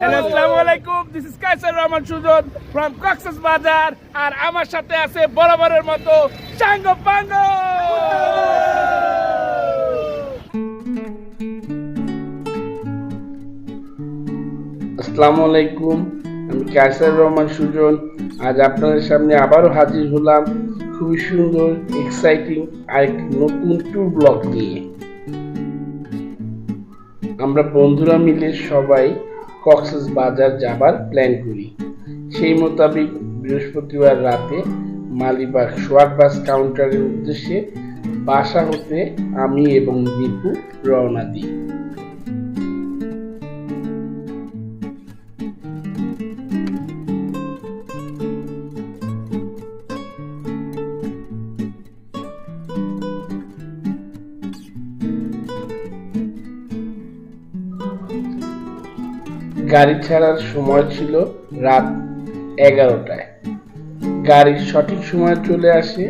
Hello আসসালামু আলাইকুম this is Kaisar Rahman Sujon from Cox's Bazar আর আমার সাথে আছে বরাবরের মতো চাঙ্গ পাঙ্গ। আসসালামু আলাইকুম, আমি কায়সার রহমান সুজন। আজ আপনাদের সামনে আবারও হাজির হলাম খুবই সুন্দর এক্সাইটিং আরেকটি নতুন ট্যুর ব্লগ নিয়ে। আমরা বন্ধুরা মিলে সবাই কক্সেস বাজার যাবার প্ল্যান করি। সেই মোতাবেক বৃহস্পতিবার রাতে মালিবাগ সোয়াট বাস কাউন্টারের উদ্দেশ্যে বাসা হতে আমি এবং দীপু রওনা দিই। গাড়ি ছাড়ার সময় ছিল রাত এগারোটায়। গাড়ির সঠিক সময় চলে আসে,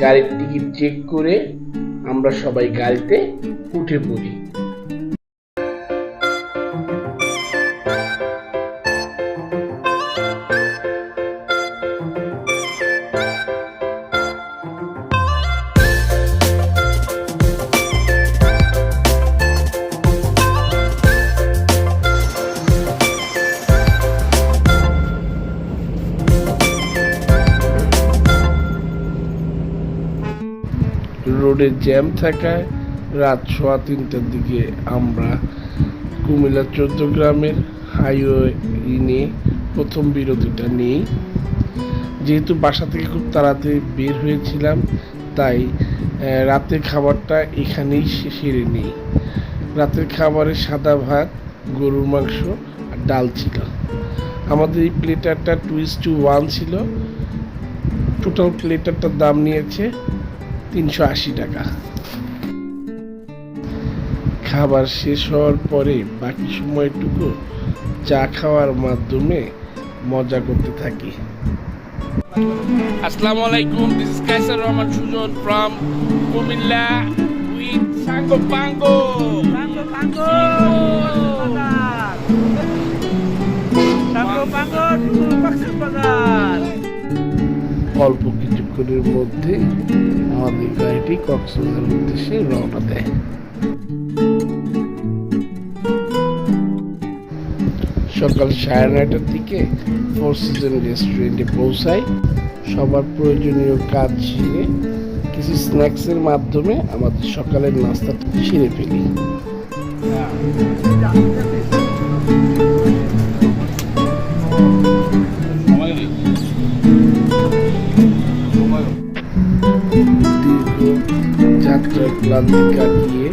গাড়ির টিকিট চেক করে আমরা সবাই গাড়িতে উঠে পড়ি। রোডে জ্যাম থাকায় রাত সোয়া তিনটার দিকে আমরা কুমিল্লা চোদ্দ গ্রামের হাইওয়ে নিয়ে প্রথম বিরতিটা নেই। যেহেতু বাসা থেকে খুব তাড়াতাড়ি বের হয়েছিলাম, তাই রাতের খাবারটা এখানেই সেরে নিই। রাতের খাবারে সাদা ভাত, গরুর মাংস আর ডাল ছিল। আমাদের এই প্লেটারটা টু ইস টু ওয়ান ছিল। টোটাল প্লেটারটার দাম নিয়েছে তিনশো আশি টাকা। খাবার শেষ হওয়ার পরে বাকি সময়টুকু চা খাওয়ার মাধ্যমে মজা করতে থাকি। আসসালামু আলাইকুম this is Kaisar Rahman Sujon from Comilla with সাঙ্গো পাঙ্গো Tango, tango, bazar. Tango, tango, to কিছুক্ষণের মধ্যে আমাদের গাড়িটি কক্সবাজার উদ্দেশ্যে রওনা দেয়। সকাল সাড়ে নয়টার দিকে ফোর সিজন রেস্টুরেন্টে পৌঁছাই সবার প্রয়োজনীয় কাজ সেরে কিছু স্ন্যাক্সের মাধ্যমে আমাদের সকালের নাস্তাটা সেরে ফেলি। ক্লান্তি কাটিয়ে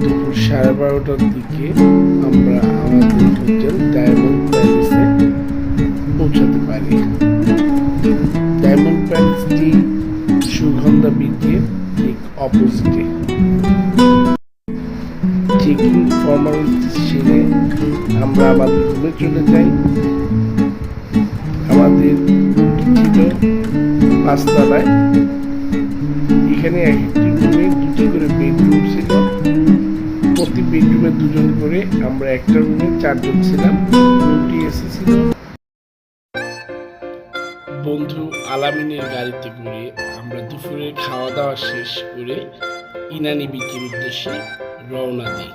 দুপুর সাড়ে বারোটার দিকে আমরা আমাদের হোটেল ডায়মন্ড প্যালেসে পৌঁছাতে পারি। ডায়মন্ড প্যালেসটি সুগন্ধা বিচের ঠিক অপোজিটে চেকিং ফর্মালিটিস সেরে আমরা আমাদের রুমে চলে যাই। আমাদের ছিল পাঁচতলায়। এখানে এক দুজন করে আমরা একটা রুমে চারজন ছিলাম রুমটি এসি ছিল। বন্ধু আলামিনের গাড়িতে করে আমরা দুপুরে খাওয়া দাওয়া শেষ করে ইনানি বিকির উদ্দেশ্যে রওনা দিই।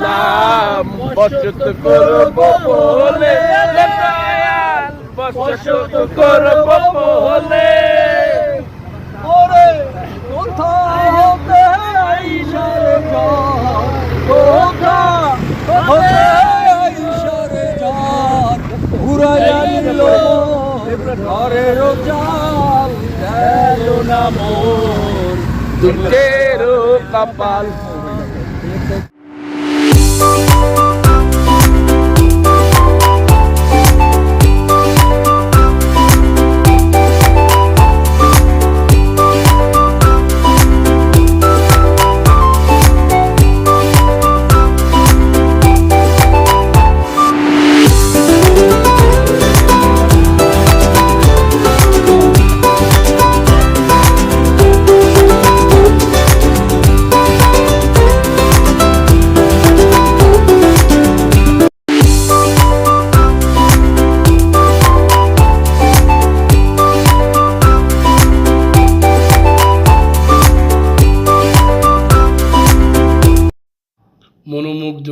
দিলাম বসত করব বলে। বসত করব বলে। ঘরের জাল গেল না মোর। দুঃখের কপাল।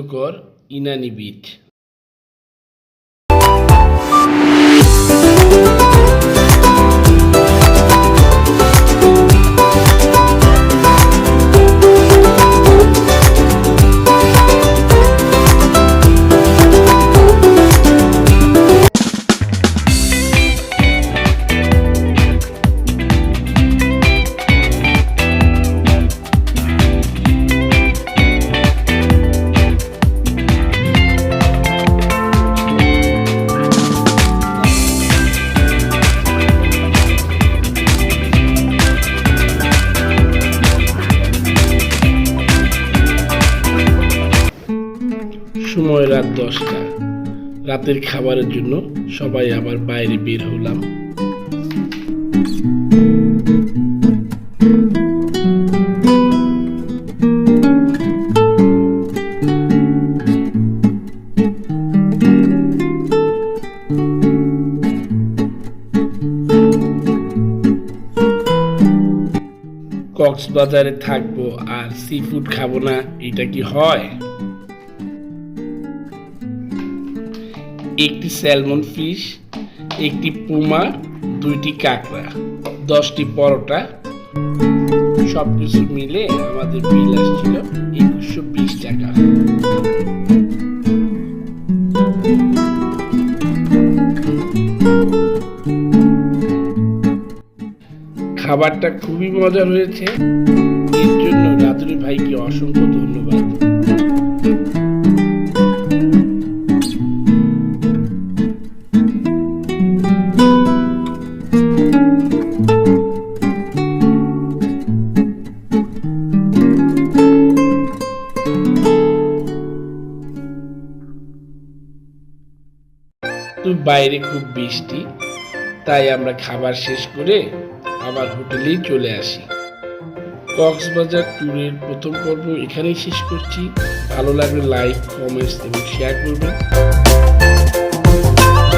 কার্যকর ইনানিবিদ সময় রাত দশটা। রাতের খাবারের জন্য সবাই আবার বাইরে বের হলাম। কক্সবাজারে থাকব আর সি ফুড খাব না, এটা কি হয়? একটি স্যালমন ফিশ একটি পুমা দুইটি কাঁকড়া, দশটি পরোটা সব কিছু মিলে আমাদের বিল আসছিল একুশশো বিশ টাকা। খাবারটা খুবই মজার হয়েছে। এর জন্য রাতুরি ভাইকে অসংখ্য ধন্যবাদ। বাইরে খুব বৃষ্টি, তাই আমরা খাবার শেষ করে আবার হোটেলেই চলে আসি। কক্সবাজার ট্যুরের প্রথম পর্ব এখানেই শেষ করছি। ভালো লাগলে লাইক, কমেন্টস এবং শেয়ার করবেন।